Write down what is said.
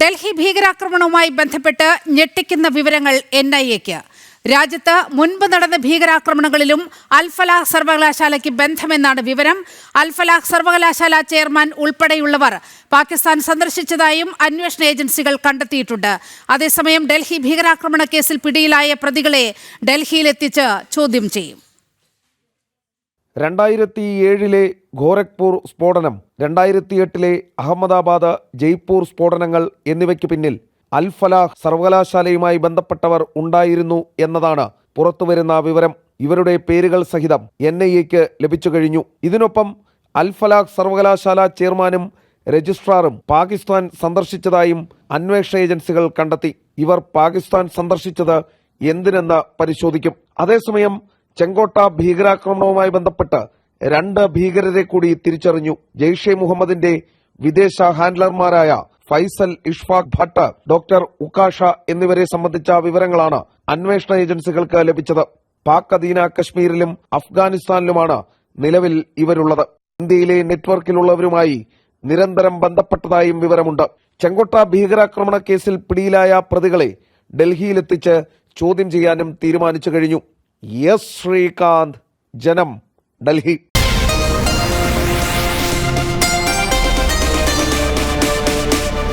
ഡൽഹി ഭീകരാക്രമണവുമായി ബന്ധപ്പെട്ട് ഞെട്ടിക്കുന്ന വിവരങ്ങൾ എൻ ഐ എക്ക്. രാജ്യത്ത് മുൻപ് നടന്ന ഭീകരാക്രമണങ്ങളിലും അൽഫലാഹ് സർവകലാശാലയ്ക്ക് ബന്ധമെന്നാണ് വിവരം. അൽഫലാഹ് സർവകലാശാല ചെയർമാൻ ഉൾപ്പെടെയുള്ളവർ പാകിസ്ഥാൻ സന്ദർശിച്ചതായും അന്വേഷണ ഏജൻസികൾ കണ്ടെത്തിയിട്ടുണ്ട്. അതേസമയം ഡൽഹി ഭീകരാക്രമണ കേസിൽ പിടിയിലായ പ്രതികളെ ഡൽഹിയിലെത്തിച്ച് ചോദ്യം ചെയ്യും. രണ്ടായിരത്തി ഏഴിലെ ഗോരഖ്പൂർ സ്ഫോടനം രണ്ടായിരത്തി എട്ടിലെ അഹമ്മദാബാദ് ജയ്പൂർ സ്ഫോടനങ്ങൾ എന്നിവയ്ക്ക് പിന്നിൽ അൽഫലാഹ് സർവകലാശാലയുമായി ബന്ധപ്പെട്ടവർ ഉണ്ടായിരുന്നു എന്നതാണ് പുറത്തുവരുന്ന വിവരം. ഇവരുടെ പേരുകൾ സഹിതം എൻ ഐ എക്ക് ലഭിച്ചു കഴിഞ്ഞു. ഇതിനൊപ്പം അൽഫലാഹ് സർവകലാശാല ചെയർമാനും രജിസ്ട്രാറും പാകിസ്ഥാൻ സന്ദർശിച്ചതായും അന്വേഷണ ഏജൻസികൾ കണ്ടെത്തി. ഇവർ പാകിസ്ഥാൻ സന്ദർശിച്ചത് എന്തിനെന്ന് പരിശോധിക്കും. അതേസമയം ചെങ്കോട്ട ഭീകരാക്രമണവുമായി ബന്ധപ്പെട്ട് രണ്ട് ഭീകരരെ കൂടി തിരിച്ചറിഞ്ഞു. ജെയ്ഷെ മുഹമ്മദിന്റെ വിദേശ ഹാൻഡ്ലർമാരായ ഫൈസൽ ഇഷ്ഫാഖ് ഭട്ട് ഡോക്ടർ ഉക്കാഷ എന്നിവരെ സംബന്ധിച്ച വിവരങ്ങളാണ് അന്വേഷണ ഏജൻസികൾക്ക് ലഭിച്ചത്. പാക് അധീന കശ്മീരിലും അഫ്ഗാനിസ്ഥാനിലുമാണ് നിലവിൽ ഇവരുള്ളത്. ഇന്ത്യയിലെ നെറ്റ്വർക്കിലുള്ളവരുമായി നിരന്തരം ബന്ധപ്പെട്ടതായും വിവരമുണ്ട്. ചെങ്കോട്ട ഭീകരാക്രമണ കേസിൽ പിടിയിലായ പ്രതികളെ ഡൽഹിയിലെത്തിച്ച് ചോദ്യം ചെയ്യാനും തീരുമാനിച്ചു കഴിഞ്ഞു. എസ് ശ്രീകാന്ത് ജനം ഡൽഹി